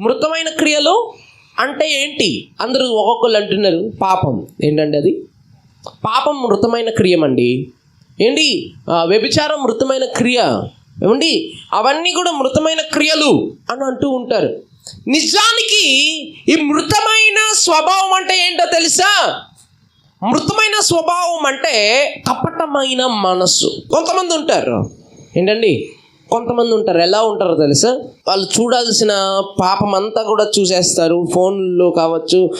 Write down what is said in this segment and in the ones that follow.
మృతమైన క్రియలు అంటే ఏంటి? అందరూ ఒక్కొక్కరు అంటున్నారు పాపం. ఏంటండి అది? పాపం మృతమైన క్రియమండి. ఏంటి? వ్యభిచారం మృతమైన క్రియ. ఏమండి? అవన్నీ కూడా మృతమైన క్రియలు అని అంటూ ఉంటారు. నిజానికి ఈ మృతమైన స్వభావం అంటే ఏంటో తెలుసా? మృతమైన స్వభావం అంటే కపటమైన మనస్సు. కొంతమంది ఉంటారు. ఏంటండి? కొంతమంది ఉంటారు. ఎలా ఉంటారో తెలుసా? వాళ్ళు చూడాల్సిన పాపం అంతా కూడా చూసేస్తారు. ఫోన్లో కావచ్చు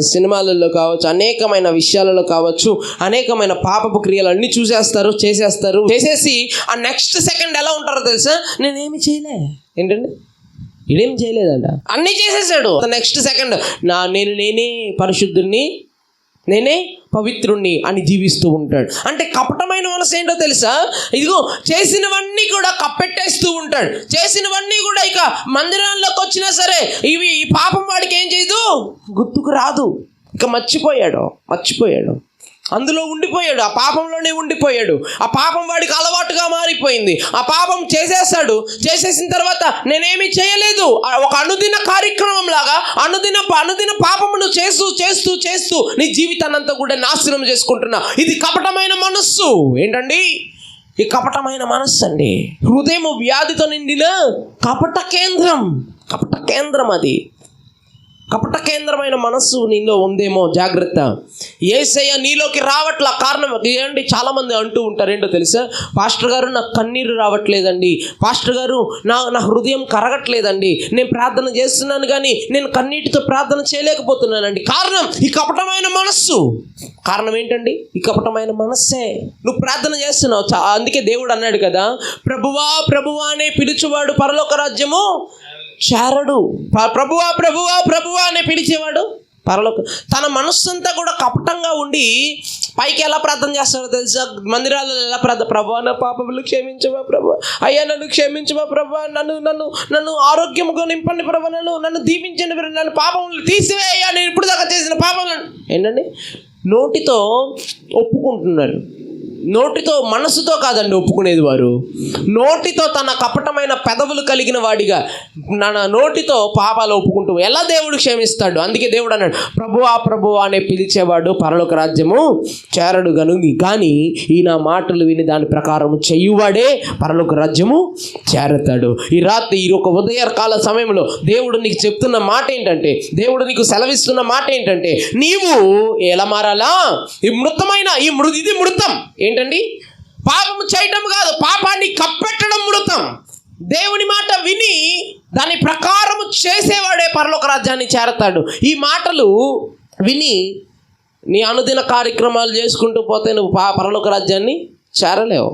సినిమాలలో కావచ్చు అనేకమైన విషయాలలో కావచ్చు అనేకమైన పాపపు క్రియలు అన్నీ చూసేస్తారు చేసేస్తారు. చేసేసి ఆ నెక్స్ట్ సెకండ్ ఎలా ఉంటారో తెలుసా? నేనేమి చేయలే. ఏంటండి? ఇదేం చేయలేదంట. అన్నీ చేసేసాడు. నెక్స్ట్ సెకండ్ నా నేను నేనే పరిశుద్ధుడిని నేనే పవిత్రుణ్ణి అని జీవిస్తూ ఉంటాడు. అంటే కపటమైన మనసు ఏంటో తెలుసా? ఇదిగో చేసినవన్నీ కూడా కప్పెట్టేస్తూ ఉంటాడు. చేసినవన్నీ కూడా ఇక మందిరంలోకి వచ్చినా సరే ఇవి ఈ పాపం వాడికి ఏం చేయదు? గుర్తుకు రాదు. ఇక మర్చిపోయాడు మర్చిపోయాడు. అందులో ఉండిపోయాడు ఆ పాపంలోనే ఉండిపోయాడు. ఆ పాపం వాడికి అలవాటుగా మారిపోయింది. ఆ పాపం చేసేస్తాడు. చేసేసిన తర్వాత నేనేమి చేయలేదు. ఆ ఒక అనుదిన కార్యక్రమం లాగా అనుదిన అనుదిన పాపమును చేస్తూ చేస్తూ చేస్తూ నీ జీవితాన్నంతా కూడా నాశనం చేసుకుంటున్నా. ఇది కపటమైన మనస్సు. ఏంటండి? ఈ కపటమైన మనస్సు అండి. హృదయం వ్యాధితో నిండిన కపట కేంద్రం. కపట కేంద్రం అది. కపట కేంద్రమైన మనస్సు నీలో ఉందేమో జాగ్రత్త. ఏసయ్య నీలోకి రావట్ల కారణం ఏంటి? చాలామంది అంటూ ఉంటారు ఏంటో తెలుసా? పాస్టర్ గారు నాకు కన్నీరు రావట్లేదండి. పాస్టర్ గారు నా నా హృదయం కరగట్లేదండి. నేను ప్రార్థన చేస్తున్నాను కానీ నేను కన్నీటితో ప్రార్థన చేయలేకపోతున్నానండి. కారణం ఈ కపటమైన మనస్సు. కారణం ఏంటండి? ఈ కపటమైన మనస్సే. నువ్వు ప్రార్థన చేస్తున్నావు. అందుకే దేవుడు అన్నాడు కదా ప్రభువా ప్రభువా అనే పిలుచువాడు పరలోక రాజ్యము చేరడు. ప్రభువా ప్రభువా ప్రభువా అనే పిలిచేవాడు పరలోక తన మనస్సంతా కూడా కపటంగా ఉండి పైకి ఎలా ప్రార్థన చేస్తాడో తెలుసా? మందిరాలలో ఎలా ప్రార్థన ప్రభా నా పాపములు క్షమించవా ప్రభా. అయ్యా నన్ను క్షమించవా ప్రభా. నన్ను నన్ను నన్ను ఆరోగ్యముగా నింపండి ప్రభా. నన్ను నన్ను దీవించండి ప్రభా, నన్ను పాపములు తీసివేయ్యా నేను ఇప్పుడు దాకా చేసిన పాపములను ఏంటండి? నోటితో ఒప్పుకుంటున్నారు. నోటితో మనసుతో కాదండి ఒప్పుకునేది వారు. నోటితో తన కపటమైన పెదవులు కలిగిన వాడిగా నా నోటితో పాపాలు ఒప్పుకుంటూ ఎలా దేవుడు క్షమిస్తాడు? అందుకే దేవుడు అన్నాడు ప్రభువా ప్రభువా అనే పిలిచేవాడు పరలోక రాజ్యము చేరడు గనుగి కానీ ఈ నా మాటలు విని దాని ప్రకారం చెయ్యువాడే పరలోక రాజ్యము చేరతాడు. ఈ రాత్రి ఈ ఒక ఉదయకాల సమయంలో దేవుడు నీకు చెప్తున్న మాట ఏంటంటే దేవుడు నీకు సెలవిస్తున్న మాట ఏంటంటే నీవు ఎలా మారాలా? ఈ మృతమైన ఈ మృ ఇది మృతం. ఏంటి ఏంటండి? పాపము చేయటం కాదు పాపాన్ని కప్పెట్టడం మృతం దేవుని మాట విని దాని ప్రకారము చేసేవాడే పరలోక రాజ్యాన్ని చేరతాడు. ఈ మాటలు విని నీ అనుదిన కార్యక్రమాలు చేసుకుంటూ పోతే నువ్వు పా పరలోక రాజ్యాన్ని చేరలేవు.